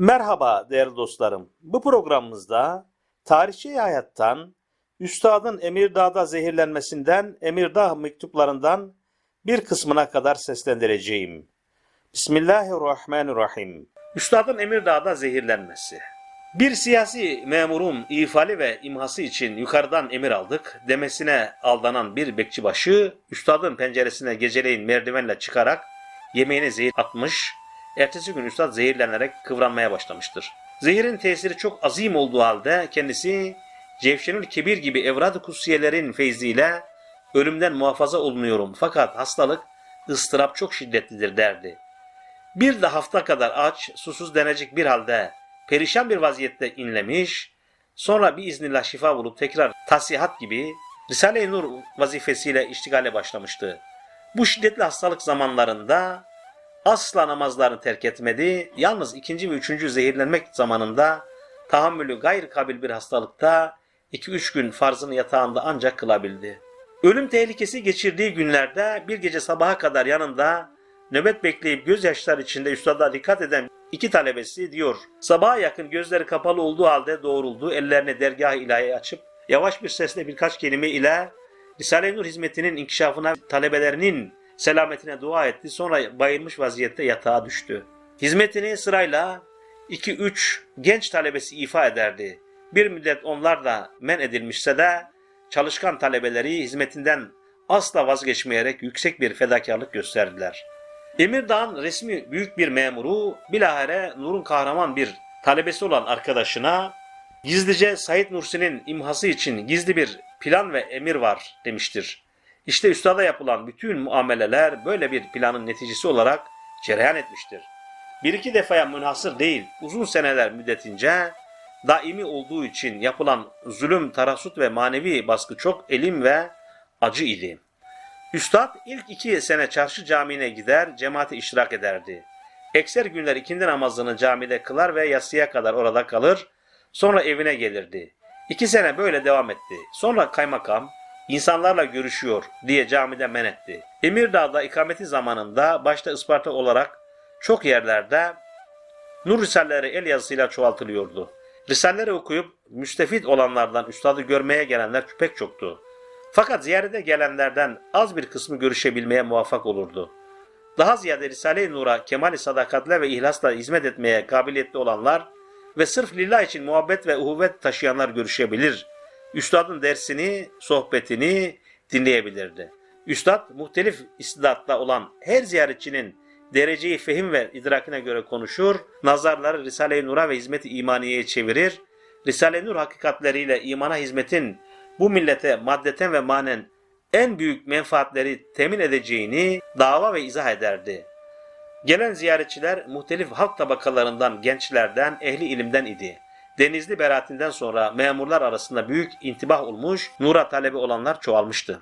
Merhaba değerli dostlarım. Bu programımızda tarihçi hayattan, Üstadın Emirdağ'da zehirlenmesinden, Emirdağ mektuplarından bir kısmına kadar seslendireceğim. Bismillahirrahmanirrahim. Üstadın Emirdağ'da zehirlenmesi. Bir siyasi memurun ifali ve imhası için yukarıdan emir aldık demesine aldanan bir bekçibaşı, üstadın penceresine geceleyin merdivenle çıkarak yemeğine zehir atmış, ertesi gün üstad zehirlenerek kıvranmaya başlamıştır. Zehirin tesiri çok azim olduğu halde kendisi Cevşenül Kebir gibi evrad-ı kutsiyelerin feyziyle ölümden muhafaza olunuyorum fakat hastalık ıstırap çok şiddetlidir derdi. Bir de hafta kadar aç, susuz denecek bir halde perişan bir vaziyette inlemiş, sonra bir iznillah şifa bulup tekrar tasihat gibi Risale-i Nur vazifesiyle iştigale başlamıştı. Bu şiddetli hastalık zamanlarında asla namazlarını terk etmedi, yalnız ikinci ve üçüncü zehirlenmek zamanında tahammülü gayr kabil bir hastalıkta 2-3 gün farzını yatağında ancak kılabildi. Ölüm tehlikesi geçirdiği günlerde bir gece sabaha kadar yanında nöbet bekleyip gözyaşları içinde üstada dikkat eden iki talebesi diyor. Sabaha yakın gözleri kapalı olduğu halde doğruldu, ellerini dergah ilahi açıp yavaş bir sesle birkaç kelime ile Risale-i Nur hizmetinin inkişafına talebelerinin selametine dua etti. Sonra bayılmış vaziyette yatağa düştü. Hizmetini sırayla 2-3 genç talebesi ifa ederdi. Bir müddet onlar da men edilmişse de çalışkan talebeleri hizmetinden asla vazgeçmeyerek yüksek bir fedakarlık gösterdiler. Emirdağ'ın resmi büyük bir memuru bilahare Nur'un kahraman bir talebesi olan arkadaşına gizlice Said Nursi'nin imhası için gizli bir plan ve emir var demiştir. İşte üstada yapılan bütün muameleler böyle bir planın neticesi olarak cereyan etmiştir. Bir iki defaya münhasır değil, uzun seneler müddetince daimi olduğu için yapılan zulüm, tarasut ve manevi baskı çok elim ve acı idi. Üstad ilk iki sene çarşı camiine gider, cemaate iştirak ederdi. Ekser günler ikindi namazını camide kılar ve yatsıya kadar orada kalır, sonra evine gelirdi. İki sene böyle devam etti. Sonra kaymakam, insanlarla görüşüyor diye camide men etti. Emirdağ'da ikameti zamanında başta Isparta olarak çok yerlerde Nur Risalleri el yazısıyla çoğaltılıyordu. Risalleri okuyup müstefit olanlardan üstadı görmeye gelenler pek çoktu. Fakat ziyarete gelenlerden az bir kısmı görüşebilmeye muvaffak olurdu. Daha ziyade Risale-i Nur'a kemali sadakatle ve ihlasla hizmet etmeye kabiliyetli olanlar ve sırf lillah için muhabbet ve uhuvvet taşıyanlar görüşebilir. Üstadın dersini, sohbetini dinleyebilirdi. Üstad muhtelif istidatta olan her ziyaretçinin dereceyi fehim ve idrakine göre konuşur, nazarları Risale-i Nur'a ve hizmet-i imaniyeye çevirir, Risale-i Nur hakikatleriyle imana hizmetin bu millete maddeten ve manen en büyük menfaatleri temin edeceğini dava ve izah ederdi. Gelen ziyaretçiler muhtelif halk tabakalarından, gençlerden, ehli ilimden idi. Denizli beratinden sonra memurlar arasında büyük intibah olmuş, nura talebi olanlar çoğalmıştı.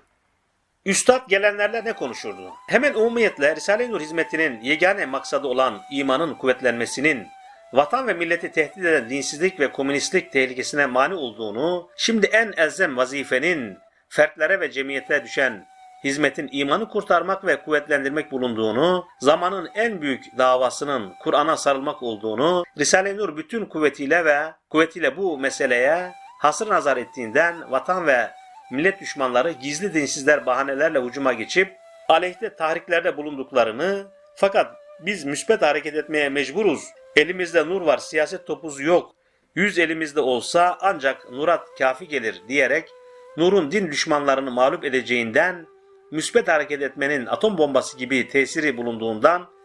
Üstad gelenlerle ne konuşurdu? Hemen umumiyetle Risale-i Nur hizmetinin yegane maksadı olan imanın kuvvetlenmesinin, vatan ve milleti tehdit eden dinsizlik ve komünistlik tehlikesine mani olduğunu, şimdi en elzem vazifenin fertlere ve cemiyete düşen hizmetin imanı kurtarmak ve kuvvetlendirmek bulunduğunu, zamanın en büyük davasının Kur'an'a sarılmak olduğunu, Risale-i Nur bütün kuvvetiyle ve kuvvetiyle bu meseleye hasır nazar ettiğinden vatan ve millet düşmanları gizli dinsizler bahanelerle hücuma geçip aleyhte tahriklerde bulunduklarını fakat biz müsbet hareket etmeye mecburuz. Elimizde nur var, siyaset topuzu yok. Yüz elimizde olsa ancak nurat kafi gelir diyerek nurun din düşmanlarını mağlup edeceğinden müsbet hareket etmenin atom bombası gibi tesiri bulunduğundan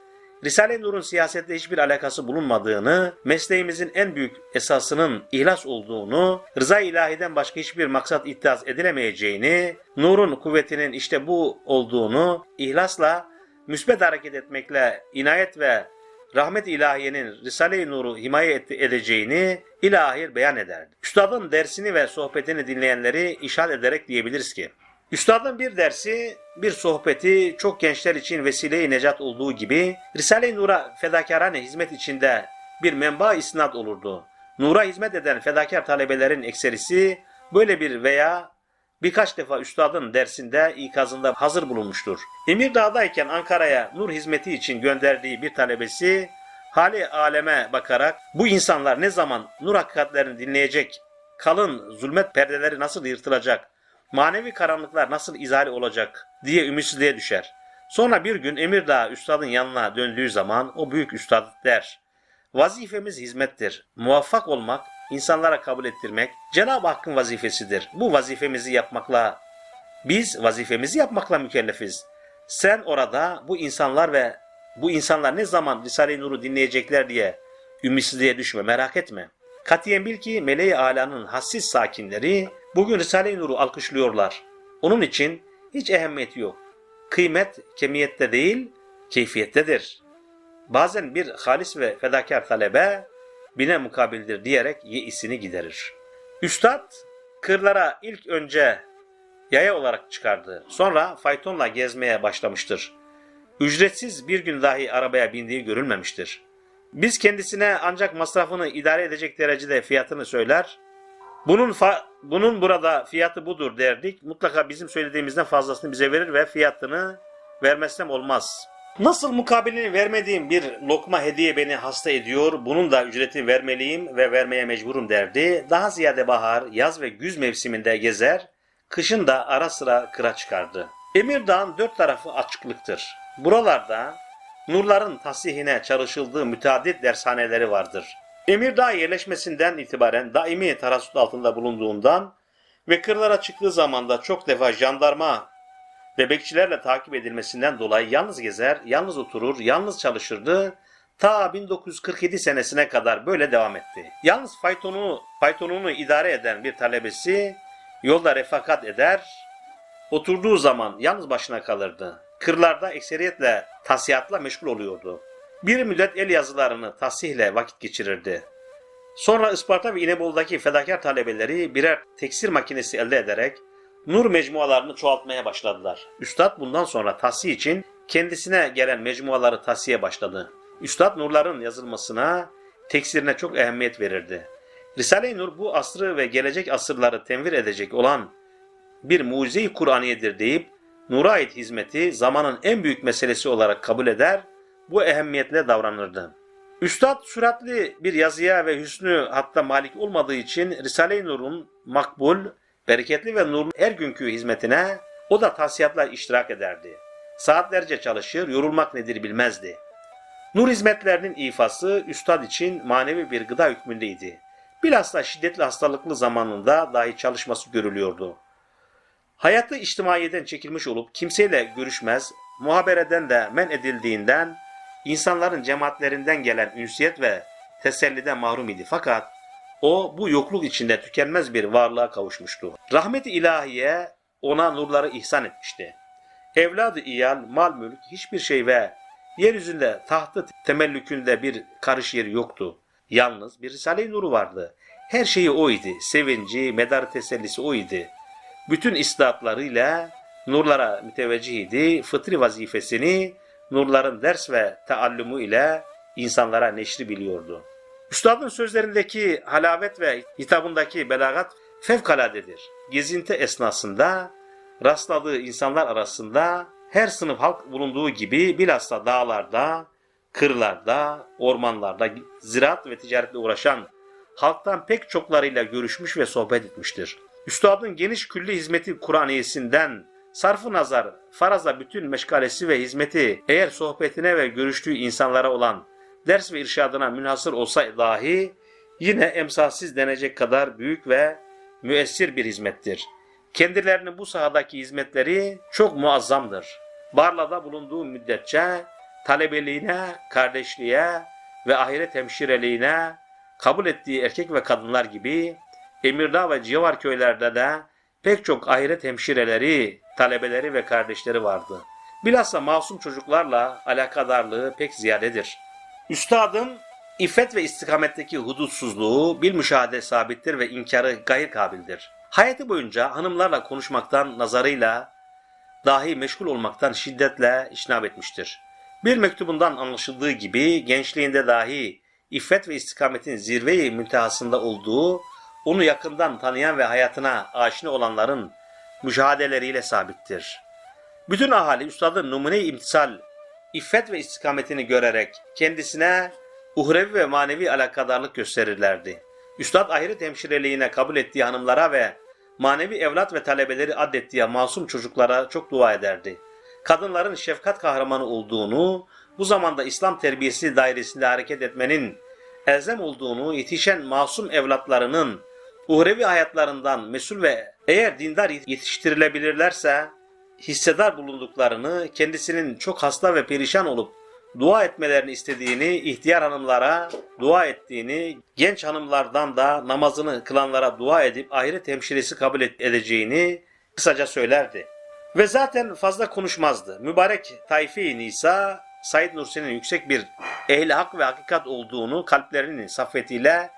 Risale-i Nur'un siyasette hiçbir alakası bulunmadığını, mesleğimizin en büyük esasının ihlas olduğunu, rıza ilahiden başka hiçbir maksat iddiaz edilemeyeceğini, nurun kuvvetinin işte bu olduğunu, ihlasla, müsbet hareket etmekle inayet ve rahmet ilahiyenin Risale-i Nur'u himaye edeceğini ilahir beyan ederdi. Üstadın dersini ve sohbetini dinleyenleri işaret ederek diyebiliriz ki, Üstadın bir dersi, bir sohbeti çok gençler için vesile-i necat olduğu gibi Risale-i Nur'a fedakarane hizmet içinde bir menba isnat olurdu. Nur'a hizmet eden fedakar talebelerin ekserisi böyle bir veya birkaç defa üstadın dersinde ikazında hazır bulunmuştur. Emirdağ'dayken Ankara'ya nur hizmeti için gönderdiği bir talebesi hali aleme bakarak bu insanlar ne zaman nur hakikatlerini dinleyecek, kalın zulmet perdeleri nasıl yırtılacak, manevi karanlıklar nasıl izale olacak diye ümitsizliğe düşer. Sonra bir gün Emirdağ üstadın yanına döndüğü zaman o büyük üstad der. Vazifemiz hizmettir. Muvaffak olmak, insanlara kabul ettirmek Cenab-ı Hakk'ın vazifesidir. Bu vazifemizi yapmakla biz vazifemizi yapmakla mükellefiz. Sen orada bu insanlar ve bu insanlar ne zaman Risale-i Nur'u dinleyecekler diye ümitsizliğe düşme, merak etme. Katiyen bil ki meleği alanın hassiz sakinleri bugün Risale-i Nur'u alkışlıyorlar. Onun için hiç ehemmiyeti yok. Kıymet kemiyette değil, keyfiyettedir. Bazen bir halis ve fedakar talebe bine mukabildir diyerek yeisini giderir. Üstad kırlara ilk önce yaya olarak çıkardı. Sonra faytonla gezmeye başlamıştır. Ücretsiz bir gün dahi arabaya bindiği görülmemiştir. Biz kendisine ancak masrafını idare edecek derecede fiyatını söyler. Bunun fa- bunun burada fiyatı budur derdik. Mutlaka bizim söylediğimizden fazlasını bize verir ve fiyatını vermezsem olmaz. Nasıl mukabilini vermediğim bir lokma hediye beni hasta ediyor, bunun da ücreti vermeliyim ve vermeye mecburum derdi. Daha ziyade bahar, yaz ve güz mevsiminde gezer, kışın da ara sıra kıra çıkardı. Emirdağ'ın dört tarafı açıklıktır. Buralarda nurların tasihine çalışıldığı müteaddit dershaneleri vardır. Emirdağ yerleşmesinden itibaren daimi tarasut altında bulunduğundan ve kırlara çıktığı zaman da çok defa jandarma ve bekçilerle takip edilmesinden dolayı yalnız gezer, yalnız oturur, yalnız çalışırdı. Ta 1947 senesine kadar böyle devam etti. Yalnız faytonunu, faytonunu idare eden bir talebesi yolda refakat eder, oturduğu zaman yalnız başına kalırdı. Kırlarda ekseriyetle tasihhatla meşgul oluyordu. Bir müddet el yazılarını tasihle vakit geçirirdi. Sonra Isparta ve İnebolu'daki fedakar talebeleri birer teksir makinesi elde ederek nur mecmualarını çoğaltmaya başladılar. Üstad bundan sonra tahsih için kendisine gelen mecmuaları tahsiye başladı. Üstad nurların yazılmasına, teksirine çok ehemmiyet verirdi. Risale-i Nur bu asrı ve gelecek asırları tenvir edecek olan bir mucize-i Kur'aniyedir deyip nura ait hizmeti zamanın en büyük meselesi olarak kabul eder, bu ehemmiyetle davranırdı. Üstad süratli bir yazıya ve hüsnü hatta malik olmadığı için Risale-i Nur'un makbul, bereketli ve nurlu her günkü hizmetine o da tavsiyatla iştirak ederdi. Saatlerce çalışır, yorulmak nedir bilmezdi. Nur hizmetlerinin ifası üstad için manevi bir gıda hükmündeydi. Bilhassa şiddetli hastalıklı zamanında dahi çalışması görülüyordu. Hayatı içtimaiyeden çekilmiş olup kimseyle görüşmez, muhabereden de men edildiğinden insanların cemaatlerinden gelen ünsiyet ve teselliden mahrum idi. Fakat o bu yokluk içinde tükenmez bir varlığa kavuşmuştu. Rahmet-i ilahiye ona nurları ihsan etmişti. Evladı iyal, mal mülk, hiçbir şey ve yeryüzünde tahtı temellükünde bir karış yeri yoktu. Yalnız bir Risale-i Nuru vardı. Her şeyi o idi. Sevinci, medar tesellisi o idi. Bütün istidatlarıyla nurlara müteveccih idi. Fıtri vazifesini nurların ders ve taallumu ile insanlara neşri biliyordu. Üstadın sözlerindeki halavet ve hitabındaki belagat fevkaladedir. Gezinti esnasında rastladığı insanlar arasında her sınıf halk bulunduğu gibi bilhassa dağlarda, kırlarda, ormanlarda ziraat ve ticaretle uğraşan halktan pek çoklarıyla görüşmüş ve sohbet etmiştir. Üstadın geniş külli hizmeti Kur'aniyesinden sarfı nazar, faraza bütün meşgalesi ve hizmeti eğer sohbetine ve görüştüğü insanlara olan ders ve irşadına münhasır olsa dahi yine emsalsiz denecek kadar büyük ve müessir bir hizmettir. Kendilerinin bu sahadaki hizmetleri çok muazzamdır. Barla'da bulunduğu müddetçe talebeliğine, kardeşliğe ve ahiret hemşireliğine kabul ettiği erkek ve kadınlar gibi Emirdağ ve civar köylerde de pek çok ahiret hemşireleri, talebeleri ve kardeşleri vardı. Bilhassa masum çocuklarla alakadarlığı pek ziyadedir. Üstadın iffet ve istikametteki hudutsuzluğu bir müşahede sabittir ve inkarı gayr kabildir. Hayatı boyunca hanımlarla konuşmaktan, nazarıyla dahi meşgul olmaktan şiddetle işnab etmiştir. Bir mektubundan anlaşıldığı gibi gençliğinde dahi iffet ve istikametin zirveyi müntehasında olduğu, onu yakından tanıyan ve hayatına aşina olanların müşahedeleriyle sabittir. Bütün ahali üstadın numune-i imtisal, iffet ve istikametini görerek kendisine uhrevi ve manevi alakadarlık gösterirlerdi. Üstad ahiret hemşireliğine kabul ettiği hanımlara ve manevi evlat ve talebeleri addettiği masum çocuklara çok dua ederdi. Kadınların şefkat kahramanı olduğunu, bu zamanda İslam terbiyesi dairesinde hareket etmenin elzem olduğunu, yetişen masum evlatlarının uhrevi hayatlarından mesul ve eğer dindar yetiştirilebilirlerse hissedar bulunduklarını, kendisinin çok hasta ve perişan olup dua etmelerini istediğini, ihtiyar hanımlara dua ettiğini, genç hanımlardan da namazını kılanlara dua edip ahiret hemşiresi kabul edeceğini kısaca söylerdi. Ve zaten fazla konuşmazdı. Mübarek Tayfi Nisa, Said Nursi'nin yüksek bir ehli hak ve hakikat olduğunu kalplerinin saffetiyle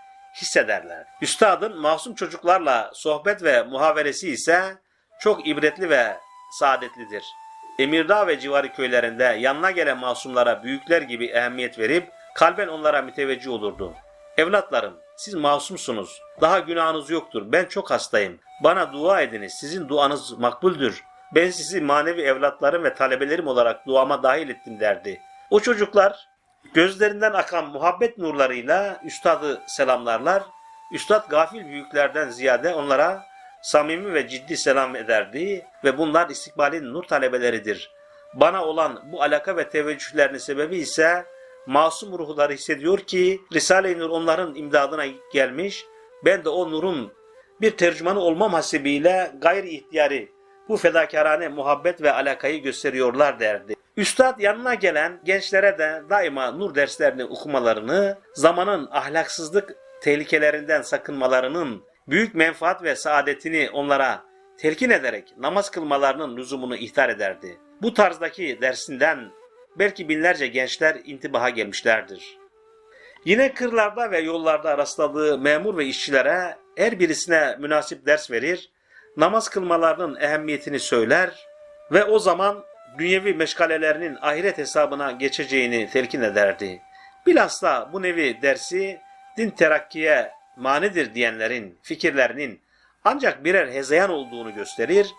hissederler. Üstadın masum çocuklarla sohbet ve muhaveresi ise çok ibretli ve saadetlidir. Emirdağ ve civarı köylerinde yanına gelen masumlara büyükler gibi ehemmiyet verip kalben onlara müteveccih olurdu. Evlatlarım siz masumsunuz. Daha günahınız yoktur. Ben çok hastayım. Bana dua ediniz. Sizin duanız makbuldür. Ben sizi manevi evlatlarım ve talebelerim olarak duama dahil ettim derdi. O çocuklar gözlerinden akan muhabbet nurlarıyla üstadı selamlarlar. Üstad gafil büyüklerden ziyade onlara samimi ve ciddi selam ederdi ve bunlar istikbalin nur talebeleridir. Bana olan bu alaka ve teveccühlerinin sebebi ise masum ruhları hissediyor ki Risale-i Nur onların imdadına gelmiş. Ben de o nurun bir tercümanı olmam hasebiyle gayri ihtiyari bu fedakarane muhabbet ve alakayı gösteriyorlar derdi. Üstad yanına gelen gençlere de daima nur derslerini okumalarını, zamanın ahlaksızlık tehlikelerinden sakınmalarının büyük menfaat ve saadetini onlara telkin ederek namaz kılmalarının lüzumunu ihtar ederdi. Bu tarzdaki dersinden belki binlerce gençler intibaha gelmişlerdir. Yine kırlarda ve yollarda rastladığı memur ve işçilere her birisine münasip ders verir, namaz kılmalarının ehemmiyetini söyler ve o zaman dünyevi meşgalelerinin ahiret hesabına geçeceğini telkin ederdi. Bilhassa bu nevi dersi din terakkiye manidir diyenlerin fikirlerinin ancak birer hezeyan olduğunu gösterir.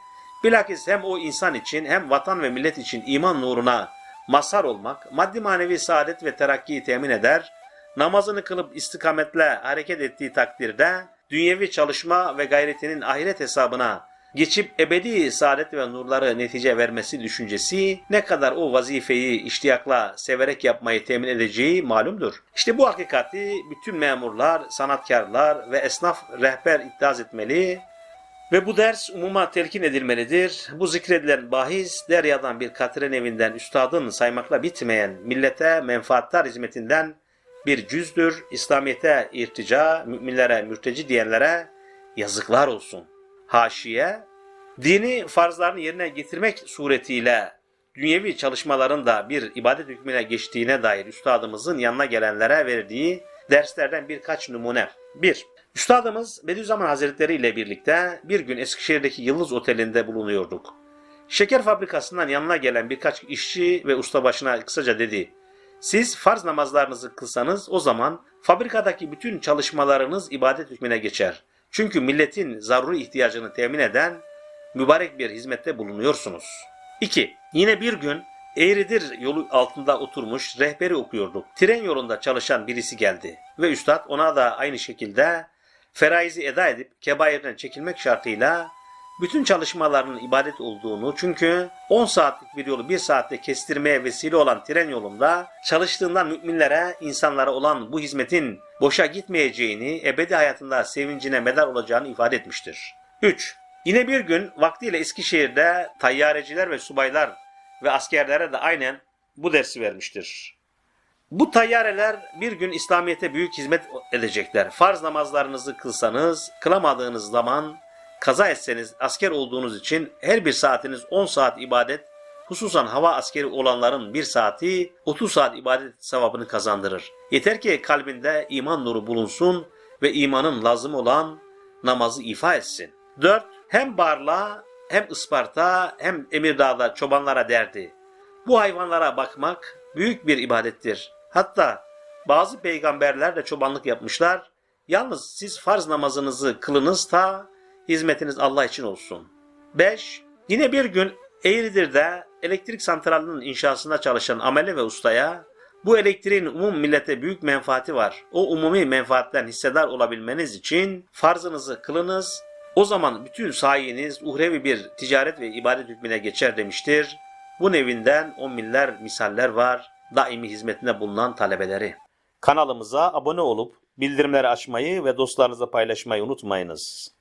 Bilakis hem o insan için hem vatan ve millet için iman nuruna mazhar olmak, maddi manevi saadet ve terakkiyi temin eder, namazını kılıp istikametle hareket ettiği takdirde dünyevi çalışma ve gayretinin ahiret hesabına geçip ebedi saadet ve nurları netice vermesi düşüncesi ne kadar o vazifeyi iştiyakla severek yapmayı temin edeceği malumdur. İşte bu hakikati bütün memurlar, sanatkarlar ve esnaf rehber iddiaz etmeli ve bu ders umuma telkin edilmelidir. Bu zikredilen bahis deryadan bir katren evinden üstadın saymakla bitmeyen millete menfaattar hizmetinden bir cüzdür. İslamiyete irtica, müminlere mürteci diyenlere yazıklar olsun. Haşiye, dini farzlarını yerine getirmek suretiyle dünyevi çalışmaların da bir ibadet hükmüne geçtiğine dair üstadımızın yanına gelenlere verdiği derslerden birkaç numune. 1. Üstadımız Bediüzzaman Hazretleri ile birlikte bir gün Eskişehir'deki Yıldız Oteli'nde bulunuyorduk. Şeker fabrikasından yanına gelen birkaç işçi ve ustabaşına kısaca dedi. Siz farz namazlarınızı kılsanız o zaman fabrikadaki bütün çalışmalarınız ibadet hükmüne geçer. Çünkü milletin zaruri ihtiyacını temin eden mübarek bir hizmette bulunuyorsunuz. 2. Yine bir gün Eğridir yolu altında oturmuş rehberi okuyorduk. Tren yolunda çalışan birisi geldi ve üstad ona da aynı şekilde feraizi eda edip kebairden çekilmek şartıyla bütün çalışmalarının ibadet olduğunu çünkü 10 saatlik bir yolu 1 saatte kestirmeye vesile olan tren yolunda çalıştığından müminlere, insanlara olan bu hizmetin boşa gitmeyeceğini, ebedi hayatında sevincine medar olacağını ifade etmiştir. 3. Yine bir gün vaktiyle Eskişehir'de tayyareciler ve subaylar ve askerlere de aynen bu dersi vermiştir. Bu tayyareler bir gün İslamiyet'e büyük hizmet edecekler. Farz namazlarınızı kılsanız, kılamadığınız zaman kaza etseniz asker olduğunuz için her bir saatiniz 10 saat ibadet, hususan hava askeri olanların bir saati 30 saat ibadet sevabını kazandırır. Yeter ki kalbinde iman nuru bulunsun ve imanın lazım olan namazı ifa etsin. 4. Hem Barla hem Isparta hem Emirdağ'da çobanlara derdi. Bu hayvanlara bakmak büyük bir ibadettir. Hatta bazı peygamberler de çobanlık yapmışlar. Yalnız siz farz namazınızı kılınız ta hizmetiniz Allah için olsun. 5. Yine bir gün Eğridir'de elektrik santralinin inşasında çalışan amele ve ustaya Bu elektriğin umum millete büyük menfaati var. O umumi menfaatten hissedar olabilmeniz için farzınızı kılınız. O zaman bütün sayeniz uhrevi bir ticaret ve ibadet hükmüne geçer demiştir. Bu nevinden on miller misaller var. Daimi hizmetinde bulunan talebeleri. Kanalımıza abone olup bildirimleri açmayı ve dostlarınızla paylaşmayı unutmayınız.